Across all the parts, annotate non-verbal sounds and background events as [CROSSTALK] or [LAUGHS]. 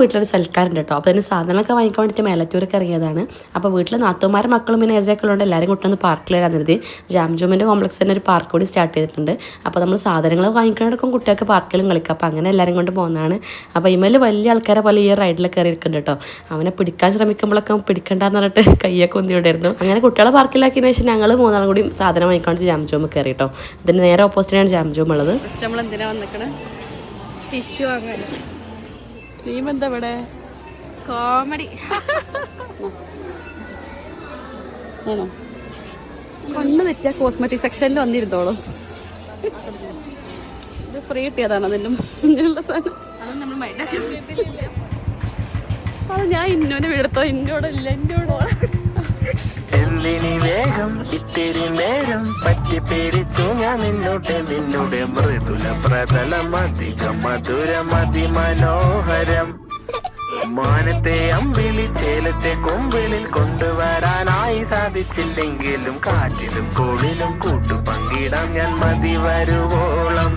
വീട്ടിലൊരു സൽക്കാരുണ്ട് കേട്ടോ അപ്പോൾ അതിന് സാധനങ്ങളൊക്കെ വാങ്ങിക്കാൻ വേണ്ടിയിട്ട് മേലറ്റൂരൊക്കെ ഇറങ്ങിയതാണ്. അപ്പോൾ വീട്ടിൽ നാത്തുമാരും മക്കളും പിന്നെ ഏജാക്കളുണ്ട് എല്ലാവരും കൊണ്ടുവന്ന് പാർക്കിൽ വരാൻ കരുതി. ജാംജൂമിന്റെ കോംപ്ലക്സ് തന്നെ ഒരു പാർക്ക് കൂടി സ്റ്റാർട്ട് ചെയ്തിട്ടുണ്ട്. അപ്പോൾ നമ്മൾ സാധനങ്ങൾ വാങ്ങിക്കാനടക്കം കുട്ടികൾക്ക് പാർക്കിലും കളിക്കാം. അപ്പോൾ അങ്ങനെ എല്ലാവരും കൊണ്ട് പോകുന്നതാണ് അപ്പോൾ ഇമേൽ വലിയ ആൾക്കാരെ പോലെ ഈ റൈഡിൽ കയറി ഇരിക്കുന്നുണ്ട് കേട്ടോ അവനെ പിടിക്കാൻ ശ്രമിക്കുമ്പോഴൊക്കെ പിടിക്കണ്ടെന്ന് പറഞ്ഞിട്ട് [LAUGHS] കയ്യൊക്കെ ഒന്നിവിടായിരുന്നു അങ്ങനെ കുട്ടികളെ പാർക്കിലാക്കിയതിന് ശേഷം ഞങ്ങൾ മൂന്നാളും കൂടി സാധനം വാങ്ങിക്കൊണ്ട് ജാംജൂമ് കയറി കേട്ടോ ഇതിന് നേരെ ഓപ്പോസിറ്റിനാണ് ജാംജൂം ഉള്ളത്. നമ്മൾ എന്തിനാ വന്നിക്കണേ? ടിഷ്യൂ വാങ്ങാൻ. ടീം എന്താ ഇവിടെ കോമഡി. ആണോ? കണ്ണ് തെറ്റിയ കോസ്മെറ്റിക് സെക്ഷനിൽ വന്നിരുന്നോളൂ. ഇത് ഫ്രീ കിട്ടിയതാണ് അതിന്റെ മുന്നിലുള്ള സാധനം. അത് ഞാൻ ഇന്നോനെ വിടത്തോ ഇന്നോടല്ല എന്നോട് നേരം പറ്റി പിടിച്ചു ഞാൻ നിന്നോട്ട് നിന്നുടെ മൃദുല പ്രതലം അധികം മധുരം അതിമനോഹരം. മാനത്തെ അമ്പിളി ചേലത്തെ കൊമ്പിളിൽ കൊണ്ടുവരാനായി സാധിച്ചില്ലെങ്കിലും കാറ്റിലും കോളിലും കൂട്ടു പങ്കിടാം ഞാൻ മതി വരുവോളം.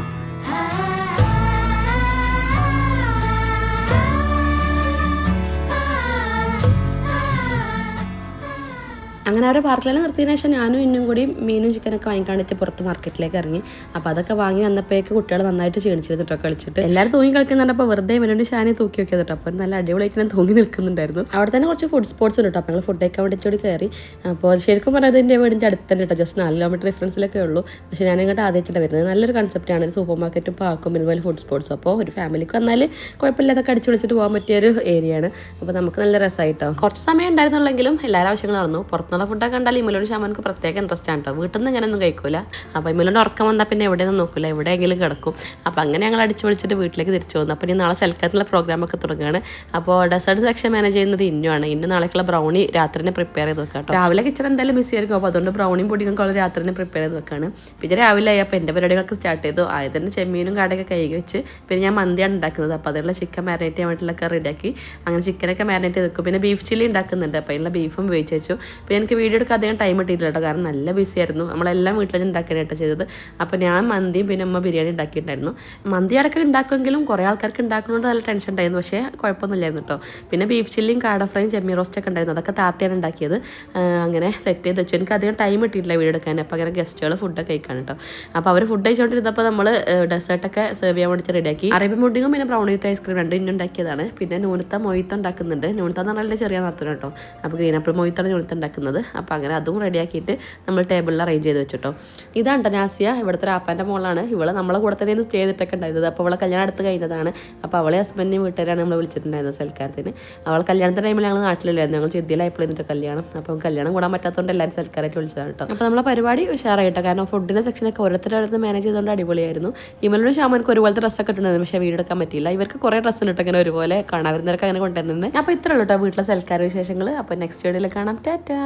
അങ്ങനെ അവരെ പാർക്കിലെല്ലാം നിർത്തിയതിനു ശേഷം ഞാനും ഇന്നും കൂടി മീനും ചിക്കനൊക്കെ വാങ്ങിക്കാണ്ടിട്ട് പുറത്ത് മാർക്കറ്റിലേക്ക് ഇറങ്ങി. അപ്പോൾ അതൊക്കെ വാങ്ങി വന്നപ്പോഴേക്ക് കുട്ടികൾ നന്നായിട്ട് ക്ഷീണിച്ചിരുന്നിട്ടോ കളിച്ചിട്ട്. എല്ലാവരും തൂങ്ങി കളിക്കുന്നുണ്ടപ്പോൾ വെറുതെ മെലോണ്ടി ഷാനി തൂക്കി നോക്കിയത് കേട്ടോ അപ്പോൾ നല്ല അടിപൊളിയായിട്ട് ഞാൻ തൂങ്ങി നിൽക്കുന്നുണ്ടായിരുന്നു. അവിടെ തന്നെ കുറച്ച് ഫുഡ് സ്പോർട്സ് ഉണ്ട് കേട്ടോ അപ്പോൾ ഞങ്ങൾ ഫുഡ് കഴിക്കാൻ വേണ്ടിയിട്ട് കൂടി കയറി. അപ്പോൾ ശരിക്കും പറഞ്ഞാൽ അതിന്റെ വീടിന്റെ അടുത്ത് തന്നെ കേട്ടോ ജസ്റ്റ് നാല് കിലോമീറ്റർ ഡിഫറൻസിലൊക്കെ ഉള്ളൂ. പക്ഷേ ഞാൻ ഇങ്ങോട്ട് ആദ്യമായിട്ടാണ് വരുന്നത്. നല്ലൊരു കൺസെപ്റ്റാണ് ഒരു സൂപ്പർ മാർക്കറ്റും പാർക്കും ഇതുപോലെ ഫുഡ് സ്പോർട്സും അപ്പോൾ ഒരു ഫാമിലിക്ക് വന്നാൽ കുഴപ്പമില്ലാതൊക്കെ അടിച്ചു വിളിച്ചിട്ട് പോകാൻ പറ്റിയ ഒരു ഏരിയയാണ് അപ്പോൾ നമുക്ക് നല്ല രസമായിട്ടോ കുറച്ച് സമയം ഉണ്ടായിരുന്നുള്ളെങ്കിലും എല്ലാവരും ആവശ്യങ്ങളും നടന്നു. പുറത്തുനിന്നുള്ള ഫുഡൊക്കെ കണ്ടാൽ ഇമലോട് ഷാമൻക്ക് പ്രത്യേക ഇൻട്രസ്റ്റ് ആണ് കേട്ടോ വീട്ടിൽ നിന്ന് ഇങ്ങനെയൊന്നും കഴിക്കൂല. അപ്പോൾ ഇമലോട് ഉറക്കം വന്നാൽ പിന്നെ എവിടെയൊന്നും നോക്കില്ല എവിടെയെങ്കിലും കിടക്കും. അപ്പോൾ അങ്ങനെ ഞങ്ങൾ അടിച്ചു വിളിച്ചിട്ട് വീട്ടിലേക്ക് തിരിച്ചു പോകുന്നു അപ്പോൾ ഇനി നാളെ സൽക്കാരത്തിലുള്ള പ്രോഗ്രാമൊക്കെ തുടങ്ങുകയാണ്. അപ്പോൾ ഡെസേർട്ട് സെക്ഷൻ മാനേജ് ചെയ്യുന്നത് ഇന്നുമാണ് ഇന്ന് നാളേക്കുള്ള ബ്രൗണി രാത്രി പ്രിപ്പയർ ചെയ്ത് വെക്കാം കേട്ടോ രാവിലെ കിച്ചൺ എന്തായാലും മിസ് ആയിരിക്കും. അപ്പോൾ അതുകൊണ്ട് ബ്രൗണിയും പൊടിയും ഒക്കെ രാത്രി പ്രിപ്പയർ ചെയ്ത് വെക്കാണ്. പിന്നെ രാവിലെ ആയി. അപ്പോൾ എന്റെ പരിപാടികളൊക്കെ സ്റ്റാർട്ട് ചെയ്തു. ആയതിന് ചെമ്മീനും കാടൊക്കെ കൈകി വെച്ച് പിന്നെ ഞാൻ മന്തിയാണ് ഉണ്ടാക്കുന്നത്. അപ്പോൾ അതിനുള്ള ചിക്കൻ മാരിനേറ്റ് ചെയ്യാൻ വേണ്ടിയിട്ടുള്ള റെഡിയാക്കി അങ്ങനെ ചിക്കനൊക്കെ മാരിനേറ്റ് ചെയ്ത് വെക്കും. പിന്നെ ബീഫ് ചില്ലി ഉണ്ടാക്കുന്നുണ്ട്. അപ്പോൾ അതിനുള്ള ബീഫും ഉപയോഗിച്ച് വെച്ചു. പിന്നെ എനിക്ക് വീഡിയോ എടുക്കാൻ അധികം ടൈം കിട്ടിയില്ല കേട്ടോ കാരണം നല്ല ബിസി ആയിരുന്നു. നമ്മളെല്ലാം വീട്ടിൽ ഉണ്ടാക്കാനായിട്ട് ചെയ്തത്. അപ്പോൾ ഞാൻ മന്തിയും പിന്നെ അമ്മ ബിരിയാണി ഉണ്ടാക്കിയിട്ടുണ്ടായിരുന്നു മന്തി അടക്കം ഉണ്ടാക്കുമെങ്കിലും കുറേ ആൾക്കാർക്ക് ഉണ്ടാക്കുന്നതുകൊണ്ട് നല്ല ടെൻഷൻ ഉണ്ടായിരുന്നു പക്ഷേ കുഴപ്പമൊന്നുമില്ലായിരുന്നു കേട്ടോ പിന്നെ ബീഫ് ചില്ലിയും കാട ഫ്രൈയും ചെമ്മീൻ റോസ്റ്റൊക്കെ ഉണ്ടായിരുന്നു അതൊക്കെ താത്തയാണ് ഉണ്ടാക്കിയത് അങ്ങനെ സെറ്റ് ചെയ്ത് വെച്ചു. എനിക്ക് അധികം ടൈം കിട്ടിയിട്ടില്ല വീഡിയോ എടുക്കാൻ അപ്പോൾ അങ്ങനെ ഗസ്റ്റുകൾ ഫുഡൊക്കെ കഴിക്കാൻ കേട്ടോ അപ്പോൾ അവർ ഫുഡ് കഴിച്ചുകൊണ്ടിരുന്നപ്പോൾ നമ്മൾ ഡെസേർട്ടൊക്കെ സെർവ് ചെയ്യാൻ വേണ്ടിയിട്ട് റെഡിയാക്കി അറേബ്യൻ പുഡിങ്ങും പിന്നെ ബ്രൗൺ വിത്ത് ഐസ്ക്രീം രണ്ടും ഇന്നും ഉണ്ടാക്കിയതാണ് പിന്നെ നൂനത്ത മൊയ്ത്ത ഉണ്ടാക്കുന്നുണ്ട് നൂനത്ത എന്ന് പറഞ്ഞാൽ ചെറിയ നടത്തണം കേട്ടോ അപ്പോൾ ഗ്രീൻ ആപ്പിൾ മൊയ്ത്താണ് നൂനത്ത ഉണ്ടാക്കുന്നത് അപ്പോൾ അങ്ങനെ അതും റെഡിയാക്കിയിട്ട് നമ്മൾ ടേബിളിൽ അറേഞ്ച് ചെയ്ത് വെച്ചിട്ടോ. ഇതാണ് ടനാസിയ നാസിയ ഇവിടുത്തെ ആപ്പാന്റെ മോളാണ്. ഇവൾ നമ്മളെ കൂടെ തന്നെ സ്റ്റേ ചെയ്തിട്ടൊക്കെ ഉണ്ടായിരുന്നത്. അപ്പോൾ അവളെ കല്യാണം അടുത്ത് കഴിഞ്ഞതാണ്. അപ്പോൾ അവളെ ഹസ്ബൻഡിനെയും വീട്ടുകാരാണ് നമ്മൾ വിളിച്ചിട്ടുണ്ടായിരുന്നത് സൽക്കാരത്തിന്. അവൾ കല്യാണത്തിന്റെ ടൈമിൽ ഞങ്ങൾ നാട്ടിലില്ലായിരുന്നു. ഞങ്ങൾ ചെദ്ദിയിലായപ്പോൾ എന്നിട്ട് കല്യാണം. അപ്പം കല്യാണം കൂടാൻ പറ്റാത്തതുകൊണ്ട് എല്ലാവരും സൽക്കാരമായിട്ട് വിളിച്ചതാണ് കേട്ടോ അപ്പോൾ നമ്മളെ പരിപാടി ഉഷാറായിട്ടോ കാരണം ഫുഡിന്റെ സെക്ഷനൊക്കെ ഓരോരുത്തരുടെ മാനേജ് ചെയ്തുകൊണ്ട് അടിപൊളിയായിരുന്നു. ഇമലോട് ഷാമനക്ക് ഒരുപോലത്തെ ഡ്രസ്സൊക്കെ ഇട്ടുണ്ടായിരുന്നു പക്ഷേ വീടെടുക്കാൻ പറ്റിയില്ല. ഇവർക്ക് കുറേ ഡ്രസ്സ് ഉണ്ട് അങ്ങനെ ഒരുപോലെ കാണാൻ വരുന്നവർക്ക് അങ്ങനെ കൊണ്ടുവരുന്നത്. അപ്പോൾ ഇത്രയുള്ളൂ കേട്ടോ വീട്ടിലെ സൽക്കാര വിശേഷങ്ങൾ അപ്പോൾ നെക്സ്റ്റ് വീഡിയോയിൽ കാണാം. ടാറ്റാ.